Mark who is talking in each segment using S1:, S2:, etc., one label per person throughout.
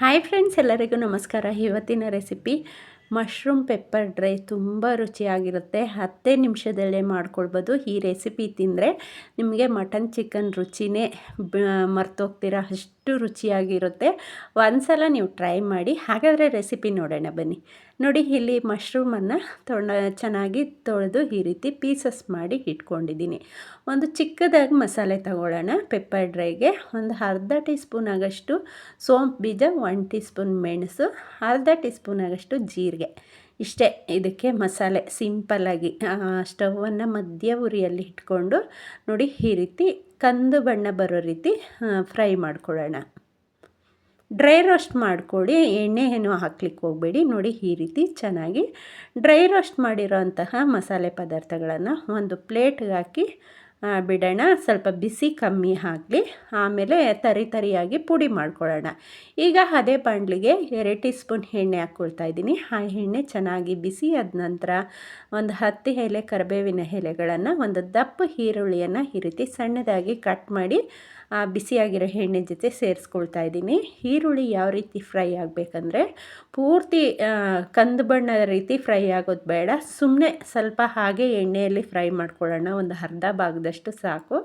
S1: Hi friends ಎಲ್ಲರಿಗೂ ನಮಸ್ಕಾರ. ಇವತ್ತಿನ ರೆಸಿಪಿ ಮಶ್ರೂಮ್ ಪೆಪ್ಪರ್ ಡ್ರೈ ತುಂಬ ರುಚಿಯಾಗಿರುತ್ತೆ. ಹತ್ತೇ ನಿಮಿಷದಲ್ಲೇ ಮಾಡ್ಕೊಳ್ಬೋದು. ಈ ರೆಸಿಪಿ ತಿಂದರೆ ನಿಮಗೆ ಮಟನ್ ಚಿಕನ್ ರುಚಿನೇ ಮರ್ತೋಗ್ತೀರ ಅಷ್ಟು ರುಚಿಯಾಗಿರುತ್ತೆ. ಒಂದ್ಸಲ ನೀವು ಟ್ರೈ ಮಾಡಿ, ಹಾಗಾದರೆ ರೆಸಿಪಿ ನೋಡೋಣ ಬನ್ನಿ. ನೋಡಿ, ಇಲ್ಲಿ ಮಶ್ರೂಮನ್ನು ತೊಂಡ ಚೆನ್ನಾಗಿ ತೊಳೆದು ಈ ರೀತಿ ಪೀಸಸ್ ಮಾಡಿ ಇಟ್ಕೊಂಡಿದ್ದೀನಿ. ಒಂದು ಚಿಕ್ಕದಾಗಿ ಮಸಾಲೆ ತಗೊಳ್ಳೋಣ. ಪೆಪ್ಪರ್ ಡ್ರೈಗೆ ಒಂದು ಅರ್ಧ ಟೀ ಸ್ಪೂನ್ ಆಗಷ್ಟು ಸೋಂಪು ಬೀಜ ಒನ್ ಟೀ ಸ್ಪೂನ್ ಮೆಣಸು, ಅರ್ಧ ಟೀ ಸ್ಪೂನ್ ಆಗಷ್ಟು ಜೀರಿಗೆ. ಇಷ್ಟೇ ಇದಕ್ಕೆ ಮಸಾಲೆ ಸಿಂಪಲ್ಲಾಗಿ ಸ್ಟವನ್ನು ಮಧ್ಯ ಉರಿಯಲ್ಲಿ ಇಟ್ಕೊಂಡು ನೋಡಿ ಈ ರೀತಿ ಕಂದು ಬಣ್ಣ ಬರೋ ರೀತಿ ಫ್ರೈ ಮಾಡ್ಕೊಳ್ಳೋಣ. ಡ್ರೈ ರೋಸ್ಟ್ ಮಾಡಿಕೊಳ್ಳಿ, ಎಣ್ಣೆ ಏನು ಹಾಕ್ಲಿಕ್ಕೆ ಹೋಗಬೇಡಿ. ನೋಡಿ ಈ ರೀತಿ ಚೆನ್ನಾಗಿ ಡ್ರೈ ರೋಸ್ಟ್ ಮಾಡಿರೋ ಮಸಾಲೆ ಪದಾರ್ಥಗಳನ್ನು ಒಂದು ಪ್ಲೇಟ್ಗೆ ಹಾಕಿ ಬಿಡೋಣ. ಸ್ವಲ್ಪ ಬಿಸಿ ಕಮ್ಮಿ ಆಗಲಿ. ಆಮೇಲೆ ತರಿ ತರಿಯಾಗಿ ಪುಡಿ ಮಾಡ್ಕೊಳ್ಳೋಣ. ಈಗ ಅದೇ ಬಾಂಡ್ಲಿಗೆ ಎರಡು ಟೀ ಸ್ಪೂನ್ ಎಣ್ಣೆ ಹಾಕ್ಕೊಳ್ತಾ ಇದ್ದೀನಿ. ಆ ಎಣ್ಣೆ ಚೆನ್ನಾಗಿ ಬಿಸಿ ಆದ ನಂತರ ಒಂದು ಹತ್ತು ಎಲೆ, ಕರಿಬೇವಿನ ಎಲೆಗಳನ್ನು ಒಂದು ದಪ್ಪ ಈರುಳ್ಳಿಯನ್ನು ಈ ರೀತಿ ಸಣ್ಣದಾಗಿ ಕಟ್ ಮಾಡಿ ಬಿಸಿಯಾಗಿರೋ ಎಣ್ಣೆ ಜೊತೆ ಸೇರಿಸ್ಕೊಳ್ತಾ ಇದ್ದೀನಿ. ಈರುಳ್ಳಿ ಯಾವ ರೀತಿ ಫ್ರೈ ಆಗಬೇಕಂದ್ರೆ ಪೂರ್ತಿ ಕಂದು ಬಣ್ಣದ ರೀತಿ ಫ್ರೈ ಆಗೋದು ಬೇಡ. ಸುಮ್ಮನೆ ಸ್ವಲ್ಪ ಹಾಗೆ ಎಣ್ಣೆಯಲ್ಲಿ ಫ್ರೈ ಮಾಡ್ಕೊಳ್ಳೋಣ. ಒಂದು ಅರ್ಧ ಭಾಗದಷ್ಟು ಸಾಕು.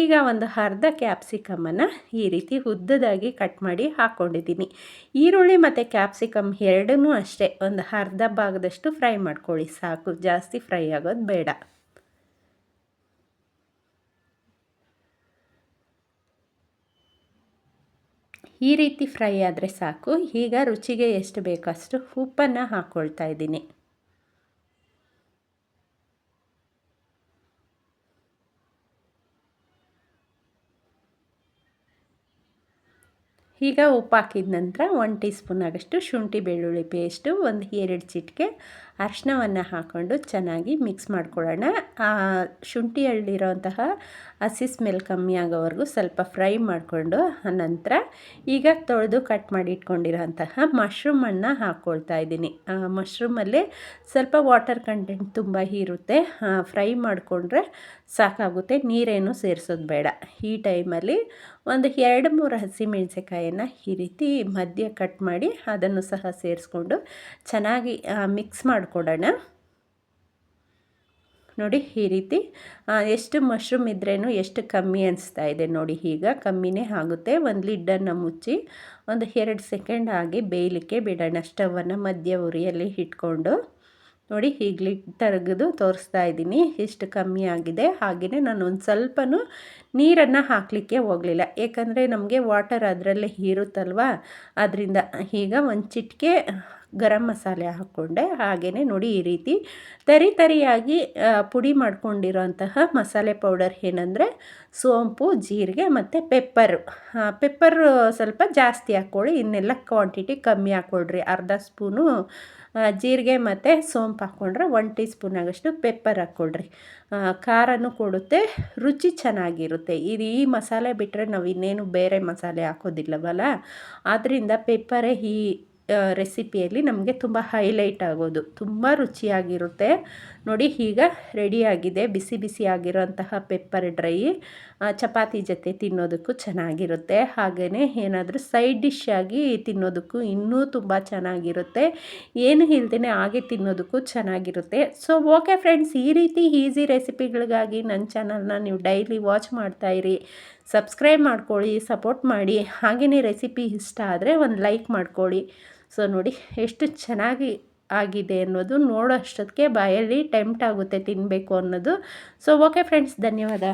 S1: ಈಗ ಒಂದು ಅರ್ಧ ಕ್ಯಾಪ್ಸಿಕಮನ್ನು ಈ ರೀತಿ ಉದ್ದದಾಗಿ ಕಟ್ ಮಾಡಿ ಹಾಕ್ಕೊಂಡಿದ್ದೀನಿ ಈರುಳ್ಳಿ ಮತ್ತು ಕ್ಯಾಪ್ಸಿಕಮ್ ಎರಡನ್ನೂ ಅಷ್ಟೇ ಒಂದು ಅರ್ಧ ಭಾಗದಷ್ಟು ಫ್ರೈ ಮಾಡ್ಕೊಳ್ಳಿ. ಸಾಕು. ಜಾಸ್ತಿ ಫ್ರೈ ಆಗೋದು ಬೇಡ. ಈ ರೀತಿ ಫ್ರೈ ಆದರೆ ಸಾಕು. ಈಗ ರುಚಿಗೆ ಎಷ್ಟು ಬೇಕೋ ಅಷ್ಟು ಉಪ್ಪನ್ನು ಹಾಕ್ಕೊಳ್ತಾ ಇದ್ದೀನಿ. ಈಗ ಉಪ್ಪು ಹಾಕಿದ ನಂತರ ಒನ್ ಟೀ ಸ್ಪೂನ್ ಆಗಷ್ಟು ಶುಂಠಿ ಬೆಳ್ಳುಳ್ಳಿ ಪೇಸ್ಟು, ಒಂದು ಎರಡು ಚಿಟಿಕೆ ಅರ್ಶಿನವನ್ನು ಹಾಕ್ಕೊಂಡು ಚೆನ್ನಾಗಿ ಮಿಕ್ಸ್ ಮಾಡ್ಕೊಳ್ಳೋಣ. ಶುಂಠಿ ಶುಂಠಿಯಲ್ಲಿರೋಂತಹ ಹಸಿ ಸ್ಮೆಲ್ ಕಮ್ಮಿ ಆಗೋವರೆಗೂ ಸ್ವಲ್ಪ ಫ್ರೈ ಮಾಡಿಕೊಂಡು ಆನಂತರ ಈಗ ತೊಳೆದು ಕಟ್ ಮಾಡಿ ಇಟ್ಕೊಂಡಿರೋಂತಹ ಮಶ್ರೂಮನ್ನು ಹಾಕ್ಕೊಳ್ತಾ ಇದ್ದೀನಿ. ಮಶ್ರೂಮಲ್ಲಿ ಸ್ವಲ್ಪ ವಾಟರ್ ಕಂಟೆಂಟ್ ತುಂಬ ಇರುತ್ತೆ. ಫ್ರೈ ಮಾಡಿಕೊಂಡ್ರೆ ಸಾಕಾಗುತ್ತೆ, ನೀರೇನು ಸೇರಿಸೋದು ಬೇಡ. ಈ ಟೈಮಲ್ಲಿ ಒಂದು ಎರಡು ಮೂರು ಹಸಿಮೆಣಸಿಕಾಯನ್ನು ಈ ರೀತಿ ಮಧ್ಯ ಕಟ್ ಮಾಡಿ ಅದನ್ನು ಸಹ ಸೇರಿಸ್ಕೊಂಡು ಚೆನ್ನಾಗಿ ಮಿಕ್ಸ್ ಮಾಡಿಕೊಡೋಣ. ನೋಡಿ, ಈ ರೀತಿ ಎಷ್ಟು ಮಶ್ರೂಮ್ ಇದ್ರೇನು ಎಷ್ಟು ಕಮ್ಮಿ ಅನಿಸ್ತಾ ಇದೆ ನೋಡಿ, ಈಗ ಕಮ್ಮಿನೇ ಆಗುತ್ತೆ. ಒಂದು ಲಿಡ್ಡನ್ನು ಮುಚ್ಚಿ ಒಂದು ಎರಡು ಸೆಕೆಂಡ್ ಆಗಿ ಬೇಯಲಿಕ್ಕೆ ಬಿಡೋಣ. ಸ್ಟವನ್ನು ಮಧ್ಯ ಉರಿಯಲ್ಲಿ ಇಟ್ಕೊಂಡು. ನೋಡಿ ಹೀಗೆ ತೆಗೆದು ತೋರಿಸ್ತಾ ಇದ್ದೀನಿ. ಇಷ್ಟು ಕಮ್ಮಿ ಆಗಿದೆ. ಹಾಗೆಯೇ ನಾನು ಒಂದು ಸ್ವಲ್ಪನೂ ನೀರನ್ನು ಹಾಕಲಿಕ್ಕೆ ಹೋಗಲಿಲ್ಲ. ಏಕೆಂದರೆ ನಮಗೆ ವಾಟರ್ ಅದರಲ್ಲೇ ಹೀರುತ್ತಲ್ವಾ? ಅದರಿಂದ ಈಗ ಒಂದು ಚಿಟಿಕೆ ಗರಂ ಮಸಾಲೆ ಹಾಕ್ಕೊಂಡೆ. ಹಾಗೆಯೇ ನೋಡಿ ಈ ರೀತಿ ತರಿ ತರಿಯಾಗಿ ಪುಡಿ ಮಾಡ್ಕೊಂಡಿರೋಂತಹ ಮಸಾಲೆ ಪೌಡರ್ ಏನಂದರೆ ಸೋಂಪು, ಜೀರಿಗೆ ಮತ್ತು ಪೆಪ್ಪರು ಪೆಪ್ಪರ್ ಸ್ವಲ್ಪ ಜಾಸ್ತಿ ಹಾಕ್ಕೊಳ್ಳಿ. ಇನ್ನೆಲ್ಲ ಕ್ವಾಂಟಿಟಿ ಕಮ್ಮಿ ಹಾಕ್ಕೊಳ್ರಿ. ಅರ್ಧ ಸ್ಪೂನು ಜೀರಿಗೆ ಮತ್ತು ಸೋಂಪು ಹಾಕ್ಕೊಂಡ್ರೆ ಒನ್ ಟೀ ಸ್ಪೂನ್ ಆಗಷ್ಟು ಪೆಪ್ಪರ್ ಹಾಕ್ಕೊಳ್ರಿ. ಖಾರನೂ ಕೊಡುತ್ತೆ, ರುಚಿ ಚೆನ್ನಾಗಿರುತ್ತೆ. ಇದು ಈ ಮಸಾಲೆ ಬಿಟ್ಟರೆ ನಾವು ಇನ್ನೇನು ಬೇರೆ ಮಸಾಲೆ ಹಾಕೋದಿಲ್ಲವಲ್ಲ? ಆದ್ದರಿಂದ ಪೆಪ್ಪರೇ ಈ ರೆಸಿಪಿಯಲ್ಲಿ ನಮಗೆ ತುಂಬ ಹೈಲೈಟ್ ಆಗೋದು. ತುಂಬ ರುಚಿಯಾಗಿರುತ್ತೆ. ನೋಡಿ ಈಗ ರೆಡಿಯಾಗಿದೆ ಬಿಸಿ ಬಿಸಿ ಆಗಿರೋಂತಹ ಪೆಪ್ಪರ್ ಡ್ರೈ ಚಪಾತಿ ಜೊತೆ ತಿನ್ನೋದಕ್ಕೂ ಚೆನ್ನಾಗಿರುತ್ತೆ. ಹಾಗೆಯೇ ಏನಾದರೂ ಸೈಡ್ ಡಿಶ್ ಆಗಿ ತಿನ್ನೋದಕ್ಕೂ ಇನ್ನೂ ತುಂಬ ಚೆನ್ನಾಗಿರುತ್ತೆ. ಏನು ಇಲ್ದೇ ಹಾಗೆ ತಿನ್ನೋದಕ್ಕೂ ಚೆನ್ನಾಗಿರುತ್ತೆ. ಸೊ ಓಕೆ ಫ್ರೆಂಡ್ಸ್ ಈ ರೀತಿ ಈಸಿ ರೆಸಿಪಿಗಳಿಗಾಗಿ ನನ್ನ ಚಾನಲ್ನ ನೀವು ಡೈಲಿ ವಾಚ್ ಮಾಡ್ತಾಯಿರಿ ಸಬ್ಸ್ಕ್ರೈಬ್ ಮಾಡ್ಕೊಳ್ಳಿ ಸಪೋರ್ಟ್ ಮಾಡಿ. ಹಾಗೆಯೇ ರೆಸಿಪಿ ಇಷ್ಟ ಆದರೆ ಒಂದು ಲೈಕ್ ಮಾಡ್ಕೊಳ್ಳಿ. ಸೊ ನೋಡಿ ಎಷ್ಟು ಚೆನ್ನಾಗಿ ಆಗಿದೆ ಅನ್ನೋದು ನೋಡೋ ಅಷ್ಟೊತ್ತಿಗೆ ಬಾಯಲ್ಲಿ ಟೆಂಪ್ಟ್ ಆಗುತ್ತೆ ತಿನ್ನಬೇಕು ಅನ್ನೋದು. ಸೊ ಓಕೆ ಫ್ರೆಂಡ್ಸ್ ಧನ್ಯವಾದ.